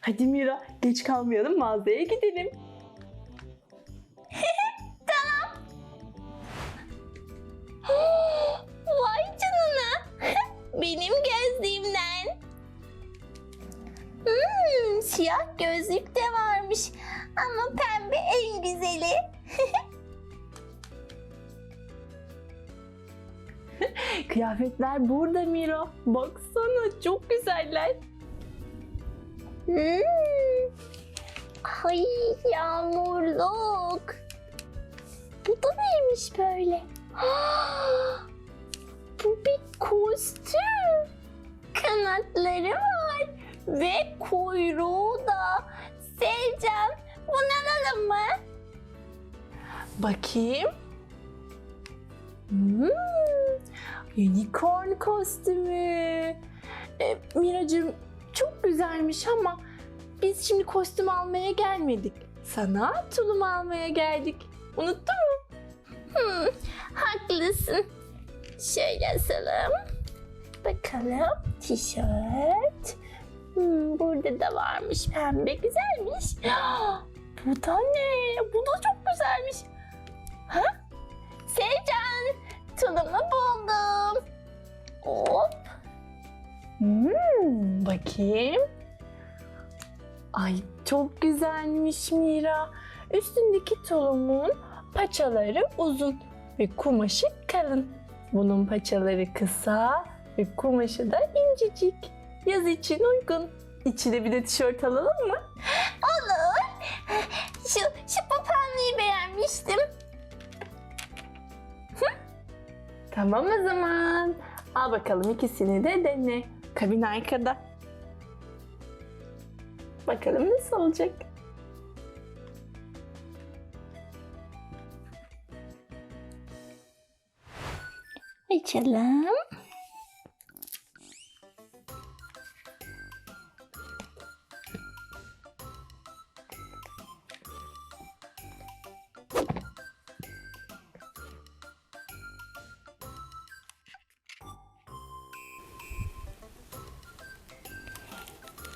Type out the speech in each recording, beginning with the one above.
Hadi Mira geç kalmayalım mağazaya gidelim. Vay canına. Benim gözlüğümden. Hmm, siyah gözlük de varmış. Ama pembe en güzeli. Kıyafetler burada Mira. Baksana çok güzeller. Hmm. Ay yağmurluk. Bu da neymiş böyle? Bu bir kostüm. Kanatları var ve kuyruğu da. Seveceğim. Bunu alalım mı? Bakayım. Hmm, unicorn kostümü. E, Miracığım çok güzelmiş ama biz şimdi kostüm almaya gelmedik. Sana tulum almaya geldik. Unuttun mu? Hmm, haklısın. Şöyle asalım. Bakalım. Tişört. Hmm, burada da varmış pembe. Güzelmiş. Bu da ne? Bu da çok güzelmiş. Ha? Sevcan, tulumu buldum. Hop. Hmm, bakayım. Ay çok güzelmiş Mira. Üstündeki tulumun paçaları uzun ve kumaşı kalın. Bunun paçaları kısa ve kumaşı da incecik. Yaz için uygun. İçine bir de tişört alalım mı? Olur. Şu, şu papağanıyı beğenmiştim. Tamam o zaman. Al bakalım ikisini de dene. Kabin arkada. Bakalım nasıl olacak? Açalım.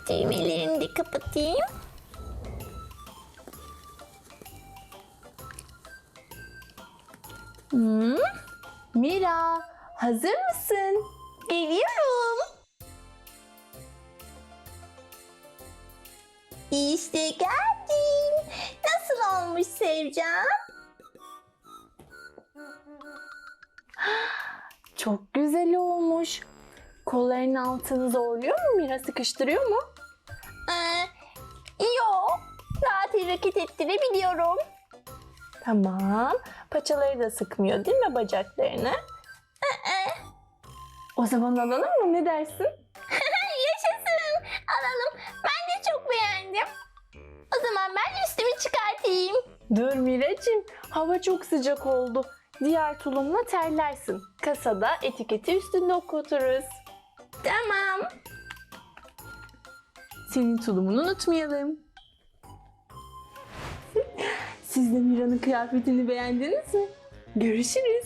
Düğmelerini de kapatayım. Hmm, Mira, hazır mısın? Geliyorum. İşte geldim. Nasıl olmuş Sevcan? Çok güzel olmuş. Kolların altını zorluyor mu Mira? Sıkıştırıyor mu? Ee, yok. Rahat hareket ettirebiliyorum. Tamam. Paçaları da sıkmıyor değil mi bacaklarını? O zaman alalım mı? Ne dersin? Yaşasın. Alalım. Ben de çok beğendim. O zaman ben üstümü çıkartayım. Dur Miracığım. Hava çok sıcak oldu. Diğer tulumla terlersin. Kasada etiketi üstünde okuturuz. Tamam. Senin tulumunu unutmayalım. Siz de Mira'nın kıyafetini beğendiniz mi? Görüşürüz.